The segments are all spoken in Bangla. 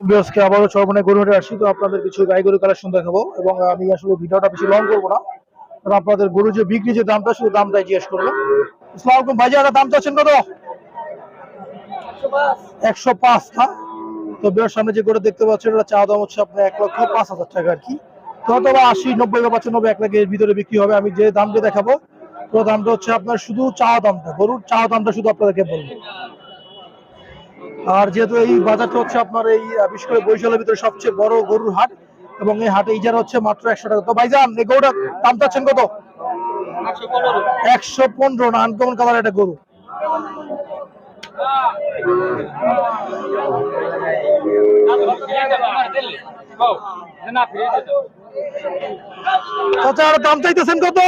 আবারও চরমনে গরু হাটে আসছি, তো আপনাদের কিছু গাই গরু কালেকশন দেখাবো এবং আমি আসলে ভিডিওটা বেশি লং করব না। কারণ আপনাদের গরু যে বিক্রি যে দামটা, শুধু দামটাই জিজ্ঞেস করব ইসলাম ভাই যারা দাম চাচ্ছেন কত? একশো পাঁচ না তো বিয়ের সামনে যে গরু দেখতে পাচ্ছেন ওটা চা দাম হচ্ছে আপনার এক লক্ষ পাঁচ হাজার টাকা আর কি। তো হয়তো বা আশি, নব্বই বা পঁচানব্বই, এক লাখের ভিতরে বিক্রি হবে। আমি যে দামটা দেখাবো, তো দামটা হচ্ছে আপনার শুধু চা দামটা, গরুর চা দামটা শুধু আপনাদেরকে বলব। আর যেহেতু এই বাজারটা হচ্ছে আপনার এই বিশেষ করে বরিশালের ভিতরে সবচেয়ে বড় গরুর হাট, এবং এই হাটে ইজারা হচ্ছে মাত্র একশো টাকা। তো ভাইজান, এই গরুটা দাম চাচ্ছেন কত? একশো পনেরো। না আনকমন কালার একটা গরু? চাচা, আর দাম চাইতেছেন কত?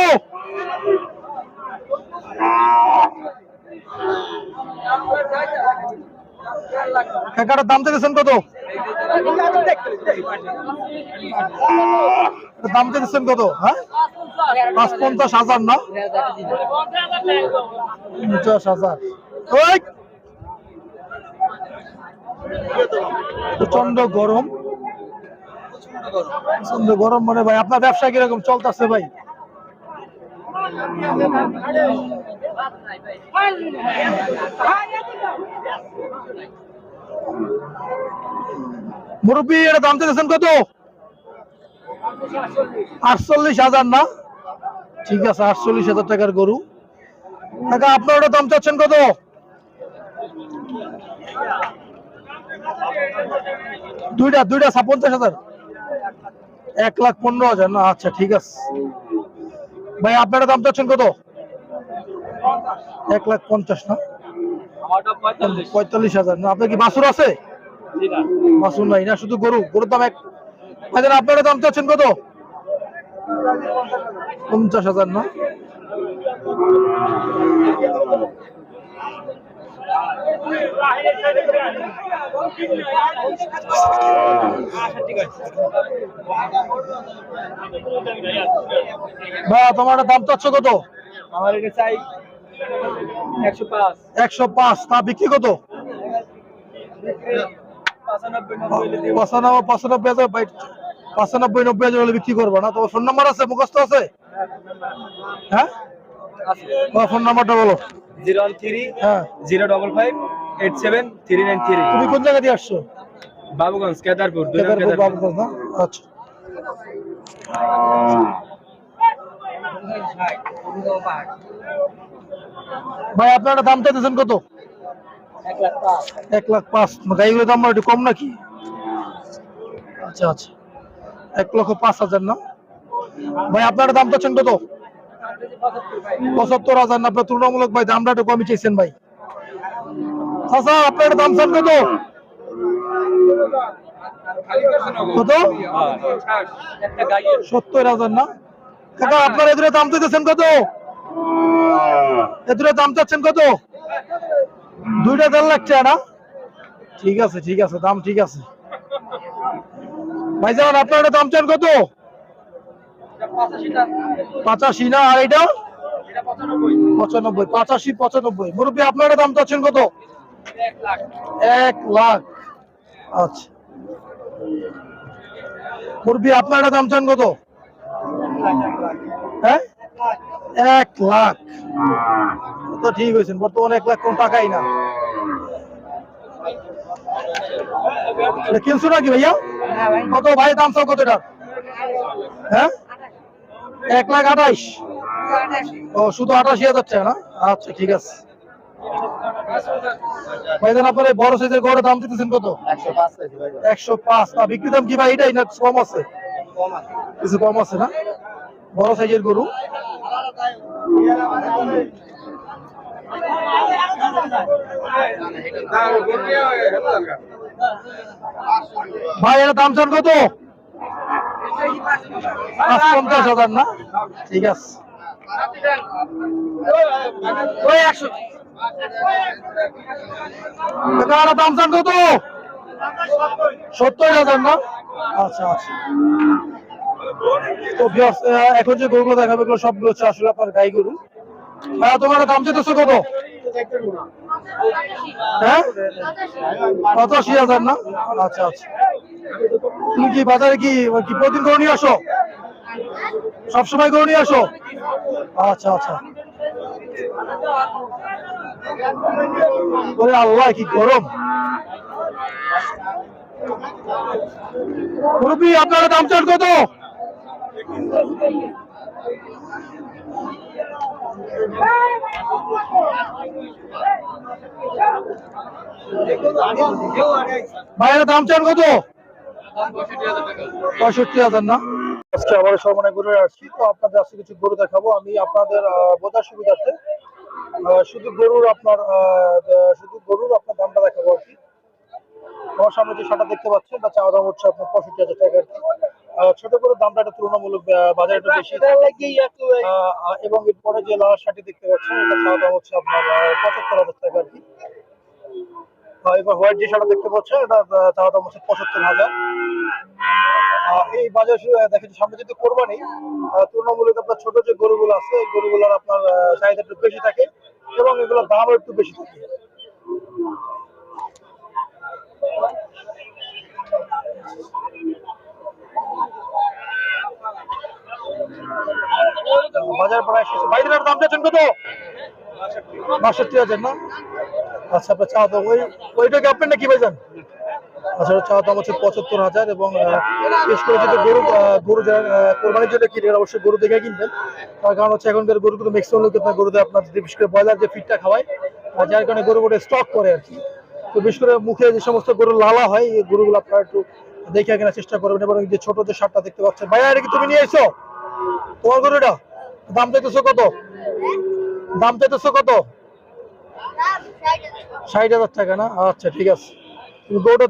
কাকাটার দাম চাইতেছেন কত? দাম চাইতেছেন কত? হ্যাঁ? পাঁচ পঞ্চাশ হাজার না? পঞ্চাশ হাজার! প্রচণ্ড গরম। প্রচণ্ড গরম মানে ভাই, আপনার ব্যবসা কীরকম চলতেছে ভাই? মুরব্বী, এটা দাম চাইতেছেন কত? আটচল্লিশ হাজার না? ঠিক আছে, আটচল্লিশ হাজার টাকার গরু। কাকা, আপনার ওটা দাম চাচ্ছেন কত? দুইটা দুইটা পঞ্চাশ হাজার। এক লাখ পনেরো হাজার না? আচ্ছা ঠিক আছে। ভাই, আপনারা দাম চাচ্ছেন কত? এক লাখ পঞ্চাশ না? পঁয়তাল্লিশ। হাজার। না আপনার কি বাসুর আছে? বাসুর নাই না শুধু গরু। গরুর দাম এক ভাইজান আপনারা দাম চাচ্ছেন কত? পঞ্চাশ হাজার না? তোমার দাম চাচ্ছ কত? আমার এটা চাই একশো পাঁচ তা বিক্রি কত পঁচানব্বই। পঁচানব্বই হাজার পঁচানব্বই নব্বই হাজার হলে বিক্রি করব না তোমার ফোন নাম্বার আছে মুখস্থ আছে হ্যাঁ ফোন নাম্বারটা বলো জিরো ওয়ান থ্রি হ্যাঁ zero double five eight seven three nine three তুমি কোন জায়গা দিয়ে আসছো বাবুগঞ্জ কেদারপুর কেদারপুর কেদারপুর বাবুগঞ্জ না আচ্ছা ভাই আপনারা দাম চাইতেছেন কত? এক লাখ পাঁচ। গাড়িগুলোর দাম একটু কম নাকি? আচ্ছা আচ্ছা। এক লক্ষ পাঁচ হাজার না? ভাই আপনারা দাম চাচ্ছেন কত? পঁচাত্তর হাজার না? আপনার তুলনামূলক ভাই দামটা একটু কমই চাইছেন ভাই। আচ্ছা আপনার দাম চান কত? কত? সত্তর হাজার না? কাকা আপনার এদের দাম চাইতেছেন কত? এদের দাম চাচ্ছেন কত? দুইটা দেড় লাখ না? ঠিক আছে ঠিক আছে, দাম ঠিক আছে। ভাই ভাইজান, আপনার দাম চান কত? পঁচাশি না, আর এটা? পঁচানব্বই, পঁচাশি, পঁচানব্বই। মুরব্বী, আপনার দাম চাচ্ছেন কত? এক লাখ। আচ্ছা। মুরব্বী, আপনার দাম চান কত? হ্যাঁ? এক লাখ। তো ঠিক হয়েছেন বর্তমানে এক লাখ কোন টাকাই না। এটা কিনছো নাকি ভাইয়া? কত ভাই দাম চাও কত এটার হ্যাঁ? এক লাখ আঠাইশ ও শুধু আঠাশি হাজার টাকা না? আচ্ছা ঠিক আছে। ভাইজান আপনার এই বড় সাইজের গড়ের দাম দিতেছেন কত? একশো পাঁচ না বিক্রি দাম কি ভাই? এটাই না কম আছে? কিছু কম আছে না? বড় সাইজের গরু। ভাই, এর দাম চান কত? পঞ্চাশ হাজার না? ঠিক আছে। এর দাম চান কত? সত্তর হাজার না? আচ্ছা আচ্ছা। এখন যে গরুগুলো সবগুলো হচ্ছে আসলে আপনার গাই গরু। তোমার দাম চাইতেছো কত? হ্যাঁ? পঁচাশি হাজার না? আচ্ছা আচ্ছা। তুমি কি বাজারে কি কি প্রতিদিন গরু নিয়ে আসো? সবসময় গরু নিয়ে আসো? আচ্ছা আচ্ছা। ওরে আল্লাহ, কি গরম। আপনারা দাম চান কত? ভাইয়ের দাম চান কত? পঁয়ষট্টি হাজার না? আজকে আবার সরমানে গরু আসছি। তো আপনাদের আজকে কিছু গরু দেখাবো। আমি আপনাদের বোঝার সুবিধার্থে শুধু গরুর আপনার শুধু গরুর আপনার দামটা দেখাবো আর কি। আমার সামনে যে শাটা দেখতে পাচ্ছেন, এটা চাওয়া দাম হচ্ছে আপনার পঁয়ষট্টি হাজার টাকা আর কি। ছোট করে দামটা একটা তুলনামূলক বাজারে একটু বেশি এবং এরপরে যে লাল শাটি দেখতে পাচ্ছেন এটা চাওয়া দাম হচ্ছে আপনার পঁচাত্তর হাজার টাকা আর কি। এবার হোয়াইট যে শাটা দেখতে পাচ্ছেন এটা চাওয়া দাম হচ্ছে পঁচাত্তর হাজার। এই বাজার দেখেন সামনে যদি কোরবানি তুলনামূলক আপনার ছোট যে গরুগুলো আছে এই গরুগুলোর আপনার চাহিদা একটু বেশি থাকে এবং এগুলোর দামও একটু বেশি থাকে। বাজার শেষ। দাম কত? বাষট্টি হাজার, না? আচ্ছা ওই ভাইজান? আচ্ছা দাম হচ্ছে পঁচাত্তর হাজার এবং বিশেষ করে যদি গরু গরু কোরবানির জন্য অবশ্যই গরু দেখে কিনবেন। তার কারণ হচ্ছে এখনকার গরুগুলো ম্যাক্সিমাম লোক আপনার গরুতে আপনার বিশেষ করে ব্রয়লার যে ফিটটা খাওয়ায় যার কারণে গরুগুলো স্টক করে আর কি। তো বিশেষ করে মুখে যে সমস্ত গরু লালা হয়, এই গরুগুলো আপনারা একটু দেখে কেনার চেষ্টা করবেন এবং যে ছোট যে শার্টটা দেখতে পাচ্ছেন। ভাইয়া এটা কি তুমি নিয়ে এসো? তোমার গরুটা দাম চাইতেছো কত? দাম চাইতেছো কত? ষাট হাজার টাকা না? আচ্ছা ঠিক আছে। তুমি গরুটা